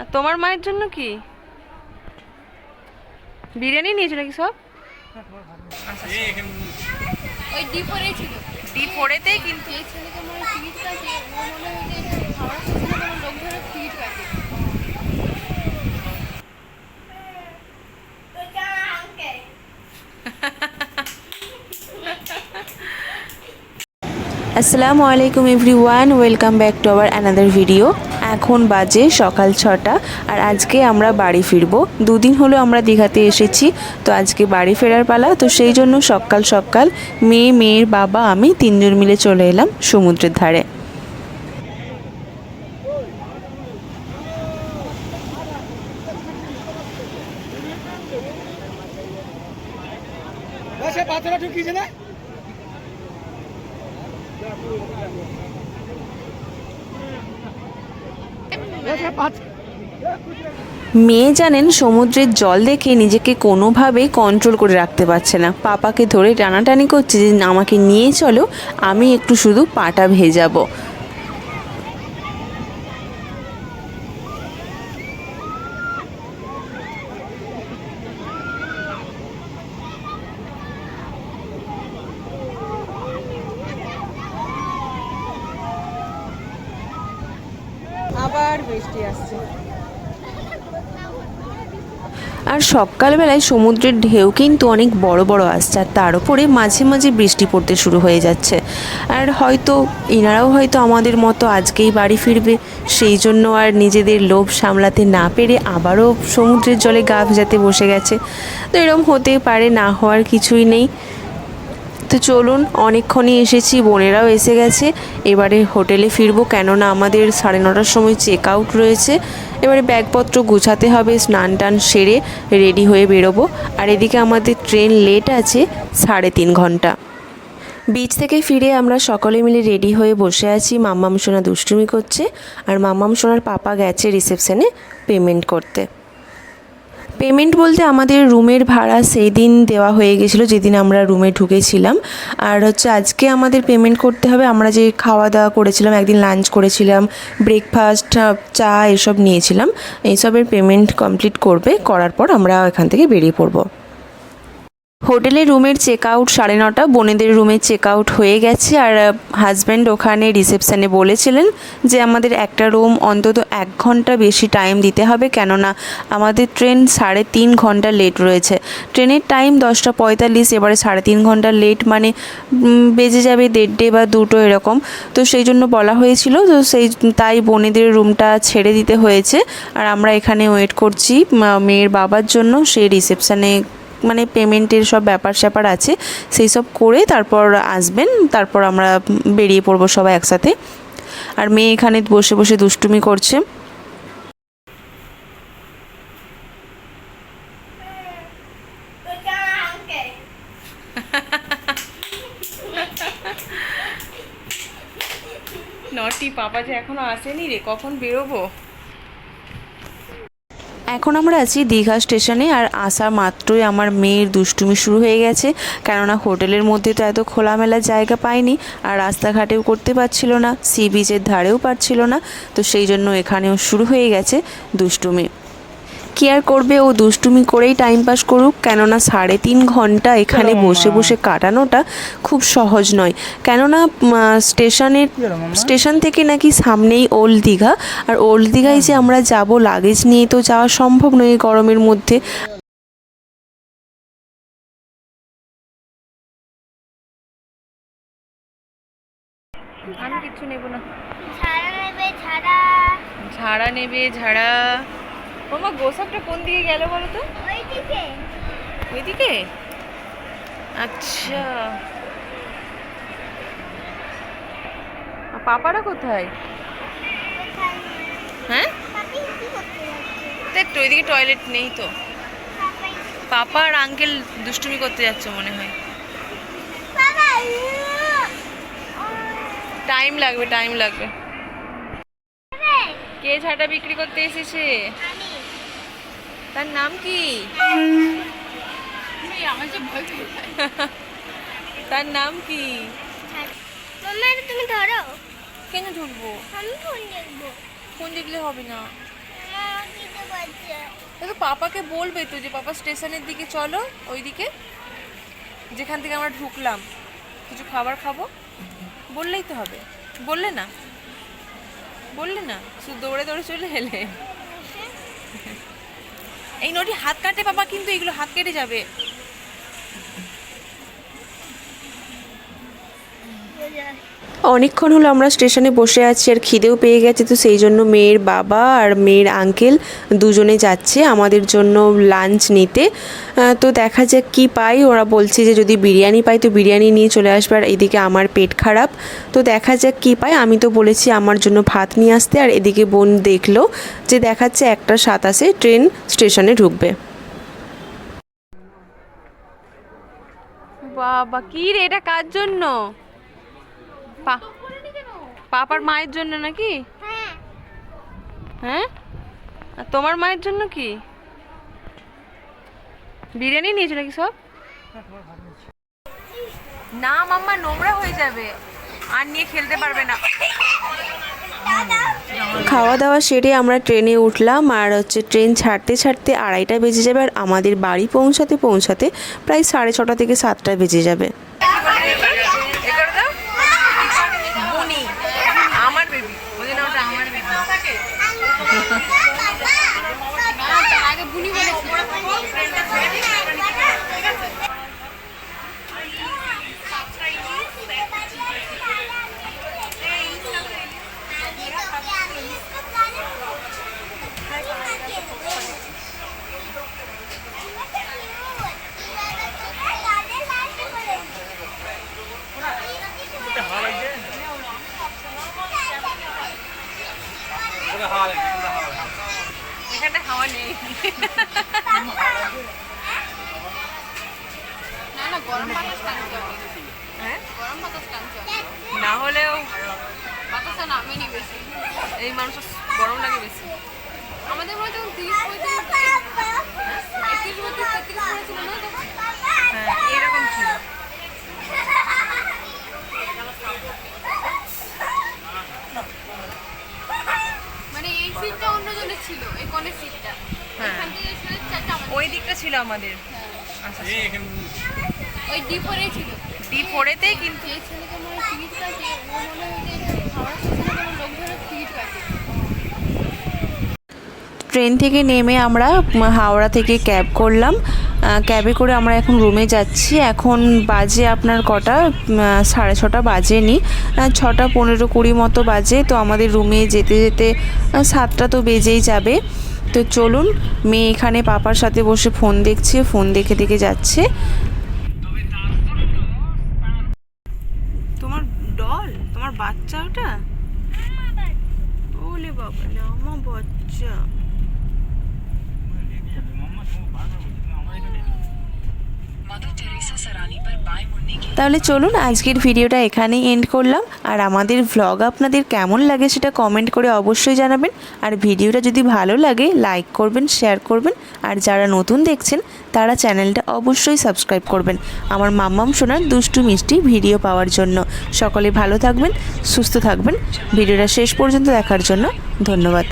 আর তোমার মায়ের জন্য কি? বিরিয়ানি নিয়েছো নাকি সব? ওই ডি ফোরে ছিল। ডি ফোরেতেই কিন্তু যে ছেলেকে মনে হয় টিকিট কাটে ও মনে হয় যে হাওড়া স্টেশনে কোনো লোক ধরে টিকিট কাটে আসসালামু আলাইকুম everyone welcome back to our another video. এখন বাজে সকাল ছটা আর আজকে আমরা বাড়ি ফিরবো। দুদিন হলো আমরা দীঘাতে এসেছি, তো আজকে বাড়ি ফেরার পালা, তো সেই জন্য সকাল সকাল মেয়ে, মেয়ের বাবা, আমি তিনজন মিলে চলে এলাম সমুদ্রের ধারে। সে পাথরটা ঢুকিয়েছে না সে পাথর মেয়ে জানেন সমুদ্রের জল দেখে নিজেকে কোনোভাবে কন্ট্রোল করে রাখতে পারছে না। পাপাকে ধরে টানাটানি করছে যে, আমাকে নিয়ে চলো, আমি একটু শুধু পাটা ভেজাবো। আর সকালবেলায় সমুদ্রের ঢেউ কিন্তু অনেক বড় বড় আসছে, আর তার উপরে মাঝে মাঝে বৃষ্টি পড়তে শুরু হয়ে যাচ্ছে। আর হয়তো এনারাও হয়তো আমাদের মতো আজকেই বাড়ি ফিরবে, সেই জন্য আর নিজেদের লোভ সামলাতে না পেরে আবারও সমুদ্রের জলে গা ভেজাতে বসে গেছে। তো এরকম হতে পারে, না হওয়ার কিছুই নেই। তো চলুন, অনেকক্ষণই এসেছি, বোনেরাও এসে গেছে। এবারে হোটেলে ফিরবো, কেননা আমাদের সাড়ে নটার সময় চেক আউট রয়েছে। এবারে ব্যাগপত্র গুছাতে হবে, স্নান টান সেরে রেডি হয়ে বেরোবো। আর এদিকে আমাদের ট্রেন লেট আছে, সাড়ে তিন ঘণ্টা। বিচ থেকে ফিরে আমরা সকলে মিলে রেডি হয়ে বসে আছি। মাম্মাম সোনা দুষ্টুমি করছে, আর মাম্মাম সোনার পাপা গেছে রিসেপশনে পেমেন্ট করতে। পেমেন্ট বলতে আমাদের রুমের ভাড়া সেই দিন দেওয়া হয়ে গেছিল, যেদিন আমরা রুমে ঢুকেছিলাম। আর হচ্ছে আজকে আমাদের পেমেন্ট করতে হবে, আমরা যে খাওয়া দাওয়া করেছিলাম, একদিন লাঞ্চ করেছিলাম ব্রেকফাস্ট চা এসব নিয়েছিলাম। এইসবের পেমেন্ট কমপ্লিট করবে, করার পর আমরা এখান থেকে বেরিয়ে পড়ব। হোটেলের রুমের চেক আউট সাড়ে নটা, বোনেদের রুমের চেক আউট হয়ে গেছে আর হাজব্যান্ড ওখানে রিসেপশানে বলেছিলেন যে আমাদের একটা রুম অন্তত এক ঘণ্টা বেশি টাইম দিতে হবে কেননা আমাদের ট্রেন সাড়ে তিন ঘণ্টা লেট রয়েছে। ট্রেনের টাইম দশটা পঁয়তাল্লিশ, এবারে সাড়ে তিন ঘণ্টা লেট মানে বেজে যাবে দেড়টে বা দুটো এরকম। তো সেই জন্য বলা হয়েছিল, তো সেই, তাই বোনেদের রুমটা ছেড়ে দিতে হয়েছে। আর আমরা এখানে ওয়েট করছি মেয়ের বাবার জন্য সেই রিসেপশানে মানে পেমেন্টের সব ব্যাপার স্যাপার আছে, সেই সব করে তারপর আসবেন, তারপর আমরা বেরিয়ে পড়ব সবাই একসাথে। আর মেয়ে এখানে বসে বসে দুষ্টুমি করছে। নটি, পাপা যে এখনও আসেনি রে, কখন বেরোবো? এখন আমরা আছি দীঘা স্টেশনে, আর আসা মাত্রই আমার মেয়ের দুষ্টুমি শুরু হয়ে গেছে। কেননা হোটেলের মধ্যে তো এত খোলামেলা জায়গা পায়নি আর রাস্তাঘাটেও করতে পারছিল না, সি বিচের ধারেও পারছিল না, তো সেই জন্য এখানেও শুরু হয়ে গেছে দুষ্টুমি। কি আর করবে? ও দুষ্টুমি করেই টাইম পাস করুক কেননা সাড়ে তিন ঘণ্টা এখানে বসে বসে কাটানোটা খুব সহজ নয়। কেননা স্টেশনের স্টেশন থেকে নাকি সামনেই ওল্ড দীঘা। আর ওল্ড দীঘায় যে আমরা যাব লাগেজ নিয়ে তো যাওয়া সম্ভব নয় এই গরমের মধ্যে। আমি কিচ্ছু নেব না। ঝাড়া নেবে ঝাড়া। ঝাড়া নেবে ঝাড়া। মামা গোসাপটা কোন দিকে গেল বলো তো? ওইদিকে। ওইদিকে? আচ্ছা। পাপারা কোথায়? হ্যাঁ? তো ওইদিকে টয়লেট নেই তো। পাপা আর আঙ্কেল দুষ্টুমি করতে যাচ্ছে মনে হয়। টাইম লাগবে টাইম লাগবে। কে ঝাঁটা বিক্রি করতে এসেছে? তার নাম কি? তার নাম কি? মাম্মা তুমি ধরো। কেন ঢুকবো আমি ফোন দেখব। ফোন দেখলে হবে না। আমার তো পাপাকে বলবে তো যে পাপা স্টেশনের দিকে চলো ওইদিকে। যেখান থেকে আমরা ঢুকলাম। কিছু খাবার খাব? বললেই তো হবে। বললে না? বললে না? শুধু দৌড়ে দৌড়ে চলে এলে। এই নটি হাত কাটে বাবা কিন্তু এগুলো হাত কেটে যাবে। অনেকক্ষণ হলো আমরা স্টেশনে বসে আছি আর খিদেও পেয়ে গেছে, তো সেই জন্য মেয়ের বাবা আর মেয়ের আঙ্কেল দুজনে যাচ্ছে আমাদের জন্য লাঞ্চ নিতে। তো দেখা যাক কি পাই। ওরা বলছে যে যদি বিরিয়ানি পাই, তো বিরিয়ানি নিয়ে চলে আসবে আর এদিকে আমার পেট খারাপ। তো দেখা যাক কি পাই। আমি তো বলেছি আমার জন্য ভাত নিয়ে আসতে আর এদিকে বোন দেখল যে দেখাচ্ছে একটা সাতাশে ট্রেন স্টেশনে ঢুকবে। বাবা, কি রে, এটা কার জন্য? পাপার মায়ের জন্য নাকি? হ্যাঁ? আর তোমার মায়ের জন্য কি? বিরিয়ানি নিয়েছো নাকি সব? না মাম্মা নোংরা হয়ে যাবে। আর নিয়ে খেলতে পারবে না। খাওয়া দাওয়া সেরে আমরা ট্রেনে উঠলাম আর হচ্ছে ট্রেন ছাড়তে ছাড়তে আড়াইটা বেজে যাবে আর আমাদের বাড়ি পৌঁছাতে পৌঁছাতে প্রায় সাড়ে ছটা থেকে সাতটা বেজে যাবে এ করে দাও বুনি আমার বেবি ওই জন্য ওটা আমার বেবি আগে বুনি বলেছিল এখানটা হাওয়া নেই না না গরম বাতাস টানছে হ্যাঁ? গরম বাতাস টানছে না হলেও নামেনি বেশি। এই মানুষের গরম লাগে বেশি। আমাদের মনে হয় তখন তিরিশ পঁয়ত্রিশ একত্রিশ বত্রিশ তেত্রিশ পড়েছিল না তখন? হ্যাঁ এইরকম ছিল মানে এই সিটটা অন্যজনের ছিল এই কোণের সিটটা হ্যাঁ। এখান থেকে ছিল চারটা ওই দিকটা ছিল আমাদের। আচ্ছা ওই ডি ফোরে ছিল। ডি ফোরেতেই কিন্তু যে ছেলেকে মনে টিকিট কাটে ও মনে হয় যে হাওড়া স্টেশনে কোনো লোক ধরে টিকিট কাটে। ট্রেন থেকে নেমে আমরা হাওড়া থেকে ক্যাব করলাম। ক্যাবে করে আমরা এখন রুমে যাচ্ছি। এখন বাজে আপনার কটা? সাড়ে ছটা বাজেনি। ছটা পনেরো কুড়ি মতো বাজে। তো আমাদের রুমে যেতে যেতে সাতটা তো বেজেই যাবে। তো চলুন মেয়ে এখানে পাপার সাথে বসে ফোন দেখছে ফোন দেখে দেখে যাচ্ছে। তোমার ডল? তোমার বাচ্চা ওটা? ওলে বাবা না আমার বাচ্চা। তাহলে চলুন আজকের ভিডিওটা এখানেই এন্ড করলাম। আর আমাদের ভ্লগ আপনাদের কেমন লাগে সেটা কমেন্ট করে অবশ্যই জানাবেন। আর ভিডিওটা যদি ভালো লাগে লাইক করবেন শেয়ার করবেন। আর যারা নতুন দেখছেন, তারা চ্যানেলটা অবশ্যই সাবস্ক্রাইব করবেন। আমার মাম্মাম সোনার দুষ্টু মিষ্টি ভিডিও পাওয়ার জন্য। সকলে ভালো থাকবেন, সুস্থ থাকবেন। ভিডিওটা শেষ পর্যন্ত দেখার জন্য ধন্যবাদ।